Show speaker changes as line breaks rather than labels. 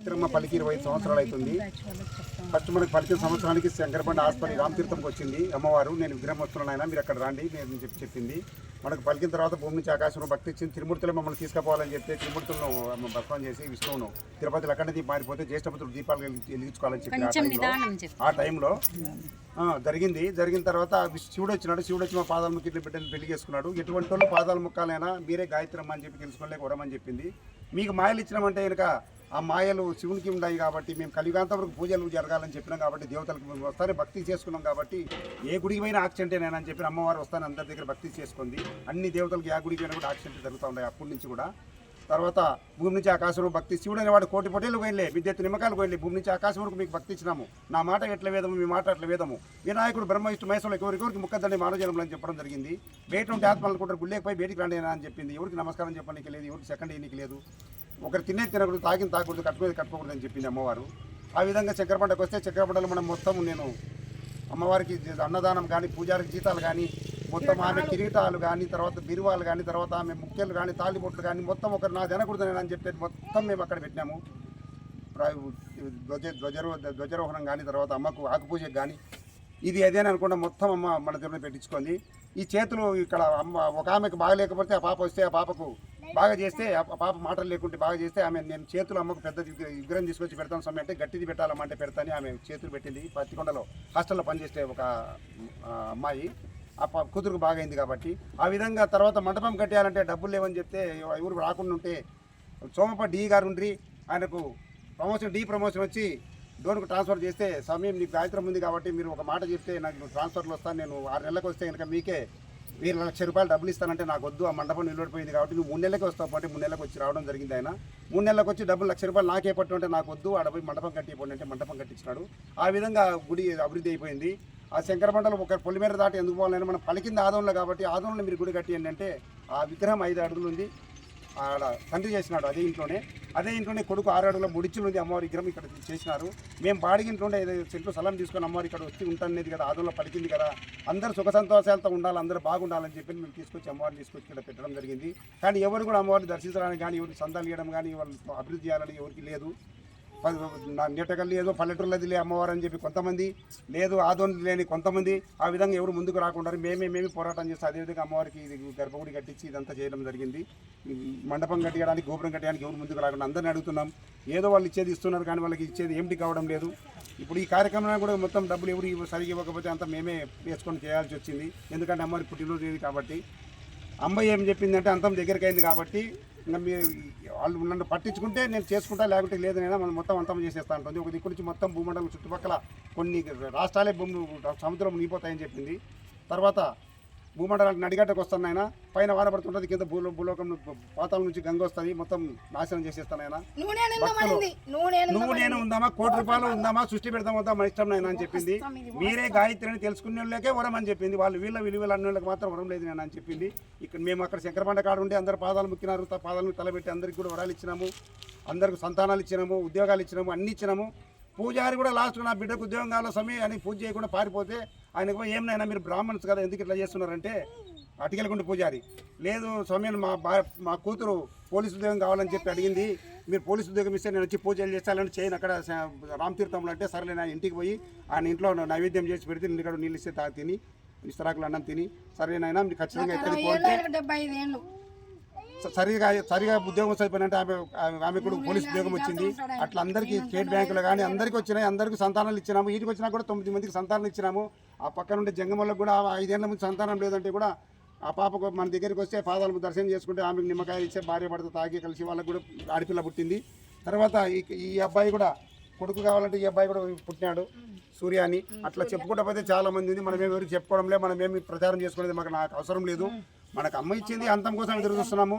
మిత్రమ్మ పలికి ఇరవై ఐదు సంవత్సరాలు అవుతుంది. ఫస్ట్ మనకి పలికిన సంవత్సరానికి శంకరబండ హాస్పిటల్ రామతీర్థంకి వచ్చింది. అమ్మవారు నేను విగ్రహం వస్తున్నాను ఆయన మీరు అక్కడ రండి నేను చెప్పి చెప్పింది. మనకు పలికిన తర్వాత భూమి నుంచి ఆకాశంలో భక్తి ఇచ్చింది. తిరుమూర్తిలో మమ్మల్ని తీసుకుపోవాలని చెప్తే తిరుమూర్తులను భస్మం చేసి విష్ణువును తిరుపతిలో అక్కడ దీపం మారిపోతే జ్యేష్ఠపుత్రుడు దీపాలు వెలిగి- వెలిగించుకోవాలని చెప్పి ఆ టైంలో- జరిగింది. జరిగిన తర్వాత శివుడు వచ్చినాడు. శివుడు వచ్చి మా పాదాల ముక్కి ఇట్లా బిడ్డని పెళ్ళి చేసుకున్నాడు. ఎటువంటి వాళ్ళు పాదాల ముక్కాలైనా మీరే గాయత్రమ్మ అని చెప్పి తెలుసుకోలేక వరమని చెప్పింది. మీకు మాయలు ఇచ్చినామంటే కనుక ఆ మాయలు శివునికి ఉన్నాయి కాబట్టి మేము కలియుగాంత వరకు పూజలు జరగాలని చెప్పినాం కాబట్టి దేవతలకు మేము వస్తానే భక్తి చేసుకున్నాం కాబట్టి ఏ గుడికి పోయినా యాక్సిడెంటే అని చెప్పి అమ్మవారు వస్తాను అందరి దగ్గర భక్తి చేసుకుంది. అన్ని దేవతలకు ఏ గుడికి పోయినా కూడా యాక్సిడెంట్ జరుగుతూ ఉన్నాయి అప్పటి నుంచి కూడా. తర్వాత భూమి నుంచి ఆకాశంలో భక్తి శివుడు అనేవాడు కోటి పొట్టేలు వెళ్ళే విద్యుత్ నిమ్మకాలు వెళ్ళి భూమి నుంచి ఆకాశం వరకు మీకు భక్తి ఇచ్చినాము. నా మాట ఎట్ల వేదము మీ మాట అట్ల వేదము? వినాయకుడు బ్రహ్మ ఇష్ట మహేశ్వరులు ఎవరికెవరికి ముక్కద్దని మానవజనంలో అని చెప్పడం జరిగింది. బయట ఉంటే ఆత్మలు అనుకుంటారు గుళ్ళేకపోయి బయటికి రండి అని చెప్పింది. ఎవరికి నమస్కారం చెప్పడానికి లేదు ఎవరికి సెకండ్ ఇయనికి లేదు. ఒకరు తినే తినకూడదు తాగిన తాగకూడదు కట్టుకునేది కట్టుకోకూడదు అని చెప్పింది అమ్మవారు. ఆ విధంగా చక్కెరపంటకు వస్తే చక్కెరపంటలో మనం మొత్తం నేను అమ్మవారికి అన్నదానం కానీ పూజారికి జీతాలు కానీ మొత్తం ఆమె కిరీటాలు కానీ తర్వాత బిరువాలు కానీ తర్వాత ఆమె ముఖ్యలు కానీ తాలిబొట్లు కానీ మొత్తం ఒకరు నా జనకూడదని అని చెప్పి మొత్తం మేము అక్కడ పెట్టినాము. ప్ర- ధ్వజ ధ్వజరో ధ్వజారోహణం కానీ తర్వాత అమ్మకు ఆకు పూజకు కానీ ఇది అదేని అనుకుంటా మొత్తం అమ్మ మన దగ్గర పెట్టించుకుంది. ఈ చేతులు ఇక్కడ అమ్మ ఒక ఆమెకు బాగా లేకపోతే ఆ పాప వస్తే ఆ పాపకు బాగా చేస్తే పాప మాటలు లేకుంటే బాగా చేస్తే ఆమె నేను చేతులు అమ్మకు పెద్ద విగ్రహం తీసుకొచ్చి పెడతాను సమయం అంటే గట్టిది పెట్టాలమ్మంటే పెడతాను ఆమె చేతులు పెట్టింది. పత్తికొండలో హాస్టల్లో పనిచేసే ఒక అమ్మాయి. ఆ కూతురుకు బాగా అయింది కాబట్టి. ఆ విధంగా తర్వాత మండపం కట్టేయాలంటే డబ్బులు లేవని చెప్తే ఎవరు రాకుండా ఉంటే సోమప్ప డి గారు ఉండ్రి. ఆయనకు ప్రమోషన్ డి ప్రమోషన్ వచ్చి డోన్కు ట్రాన్స్ఫర్ చేస్తే సమయం నీకు గాయత్రం ఉంది కాబట్టి మీరు ఒక మాట చెప్తే నాకు ట్రాన్స్ఫర్లు వస్తాను నేను ఆరు నెలలకు వస్తే కనుక మీకే మీరు లక్ష రూపాయలు డబ్బులు ఇస్తానంటే నాకు వద్దు ఆ మండపం నిలబడిపోయింది కాబట్టి నువ్వు మూడు నెలలకి వస్తావు అంటే మూడు నెలలకు వచ్చి రావడం జరిగింది ఆయన. మూడు నెలలకు వచ్చి డబ్బులు లక్ష రూపాయలు నాకే పట్టు అంటే నాకు వద్దు ఆడ పోయి మండపం కట్టిపోండి అంటే మండపం కట్టించినాడు. ఆ విధంగా గుడి అభివృద్ధి అయిపోయింది. ఆ శంకర మండలం ఒక పొలిమేర దాటి ఎందుకు పోవాలని మనం పలికింది ఆదంలో కాబట్టి ఆదంలో మీరు గుడి కట్టియండి అంటే ఆ విగ్రహం ఐదు అడుగులు ఉంది. ఆడ తండ్రి చేసినాడు అదే ఇంట్లోనే. అదే ఇంట్లోనే కొడుకు ఆరు అడుగుల ముడిచులు ఉంది అమ్మవారి విగ్రహం ఇక్కడ చేసినారు. మేము బాడిగింట్లోనే ఇంట్లోనే చెట్లు స్థలం తీసుకొని అమ్మవారి ఇక్కడ వచ్చి ఉంటానేది కదా ఆదంలో పలికింది కదా. అందరూ సుఖ సంతోషాలతో ఉండాలి అందరూ బాగుండాలని చెప్పి మేము తీసుకొచ్చి అమ్మవారిని తీసుకొచ్చి ఇక్కడ పెట్టడం జరిగింది. కానీ ఎవరు కూడా అమ్మవారిని దర్శించడానికి కానీ ఎవరికి సందాలు ఇవ్వడం కానీ వాళ్ళు అభివృద్ధి చేయాలని ఎవరికి లేదు. నీటకల్లి ఏదో పల్లెటూరులది లే అమ్మవారు అని చెప్పి కొంతమంది లేదు ఆదోని లేని కొంతమంది ఆ విధంగా ఎవరు ముందుకు రాకుండా మేమే మేమే పోరాటం చేస్తే అదేవిధంగా అమ్మవారికి ఇది గర్భగుడి కట్టించి ఇదంతా చేయడం జరిగింది. మండపం కట్టడానికి గోపురం కట్టడానికి ఎవరు ముందుకు రాకుండా అందరిని అడుగుతున్నాం. ఏదో వాళ్ళు ఇచ్చేది ఇస్తున్నారు కానీ వాళ్ళకి ఇచ్చేది ఏమిటి కావడం లేదు. ఇప్పుడు ఈ కార్యక్రమాన్ని కూడా మొత్తం డబ్బులు ఎవరు సరిగ్గా ఇవ్వకపోతే అంతా మేమే వేసుకొని చేయాల్సి వచ్చింది. ఎందుకంటే అమ్మవారి పుట్టినరోజు ఇది కాబట్టి. అమ్మాయి ఏం చెప్పిందంటే అంతం దగ్గరికి అయింది కాబట్టి ఇంకా మీరు వాళ్ళు నన్ను పట్టించుకుంటే నేను చేసుకుంటా లేకుంటే లేదనైనా మనం మొత్తం అంతం చేసేస్తా ఉంటుంది ఒక దిక్కు నుంచి మొత్తం భూమండలం చుట్టుపక్కల కొన్ని రాష్ట్రాలే భూములు సముద్రం మునిగిపోతాయని చెప్పింది. తర్వాత భూమండలానికి నడిగడ్డకు వస్తాను ఆయన పైన వాన పడుతుంటుంది కింద భూలో భూలోకం పాతాళం నుంచి గంగ వస్తుంది మొత్తం నాశనం చేసేస్తాను ఆయన నువ్వు నేను ఉందామా కోటి రూపాయలు ఉందామా? సృష్టి పెడదాం వద్దా మన ఇష్టం నాయన అని చెప్పింది. మీరే గాయత్రి అని తెలుసుకునే వాళ్ళకే వరం అని చెప్పింది. వాళ్ళు వీళ్ళ విలువలు అన్న వాళ్ళకి మాత్రం వరం లేదు నేను అని చెప్పింది. ఇక్కడ మేము అక్కడ శంకరబండ కాడ ఉండి అందరు పాదాలు ముక్కినారు. పాదాలను తలబెట్టి అందరికి కూడా వరాలు ఇచ్చినాము. అందరికి సంతానాలు ఇచ్చినాము ఉద్యోగాలు ఇచ్చినాము అన్ని ఇచ్చినాము. పూజారి కూడా లాస్ట్ నా బిడ్డకు ఉద్యోగం కావాల సమయం అని పూజ చేయకుండా పారిపోతే ఆయనకు పోయి, ఏమైనా మీరు బ్రాహ్మణ్స్ కదా ఎందుకు ఇట్లా చేస్తున్నారంటే? అటికెలకుండి పూజారి. లేదు సమయం మా బా మా కూతురు పోలీసు ఉద్యోగం కావాలని చెప్పి అడిగింది. మీరు పోలీసు ఉద్యోగం ఇస్తే నేను వచ్చి పూజలు చేస్తానని చేయను. అక్కడ రామతీర్థంలో అంటే సరే నా ఇంటికి పోయి ఆయన ఇంట్లో నైవేద్యం చేసి పెడితే నేను ఇక్కడ నీళ్ళు ఇస్తే తా తిని ఇస్తరాకులు అన్నం తిని సరేనైనా మీరు ఖచ్చితంగా ఎక్కడికి పోతే సరిగా సరిగా ఉద్యోగం సరిపోయినంటే ఆమె ఆమె- కూడా పోలీస్ ఉద్యోగం వచ్చింది. అట్లా అందరికీ స్టేట్ బ్యాంకులో కానీ అందరికీ వచ్చినాయి అందరికీ సంతానాలు ఇచ్చినాము. వీటికి వచ్చినా కూడా తొమ్మిది మందికి సంతానాలు ఇచ్చినాము. ఆ పక్క నుండి జంగమల్లకు కూడా ఐదేళ్ళ ముందు సంతానం లేదంటే కూడా ఆ పాపకు మన దగ్గరికి వస్తే పాదాలకు దర్శనం చేసుకుంటే ఆమెకు నిమ్మకాయ ఇచ్చే భార్య భర్త తాగి కలిసి వాళ్ళకు కూడా ఆడపిల్ల పుట్టింది. తర్వాత ఈ ఈ అబ్బాయి కూడా కొడుకు కావాలంటే ఈ అబ్బాయి కూడా పుట్టినాడు సూర్య అని అట్లా చెప్పుకుంటా చాలా మంది ఉంది. మనం ఎవరికి చెప్పుకోవడం లేదు. మనం ఏమి ప్రచారం చేసుకునేది మాకు నాకు అవసరం లేదు. మనకు అమ్మ ఇచ్చింది అంతం కోసం ఎదురు చూస్తున్నాము.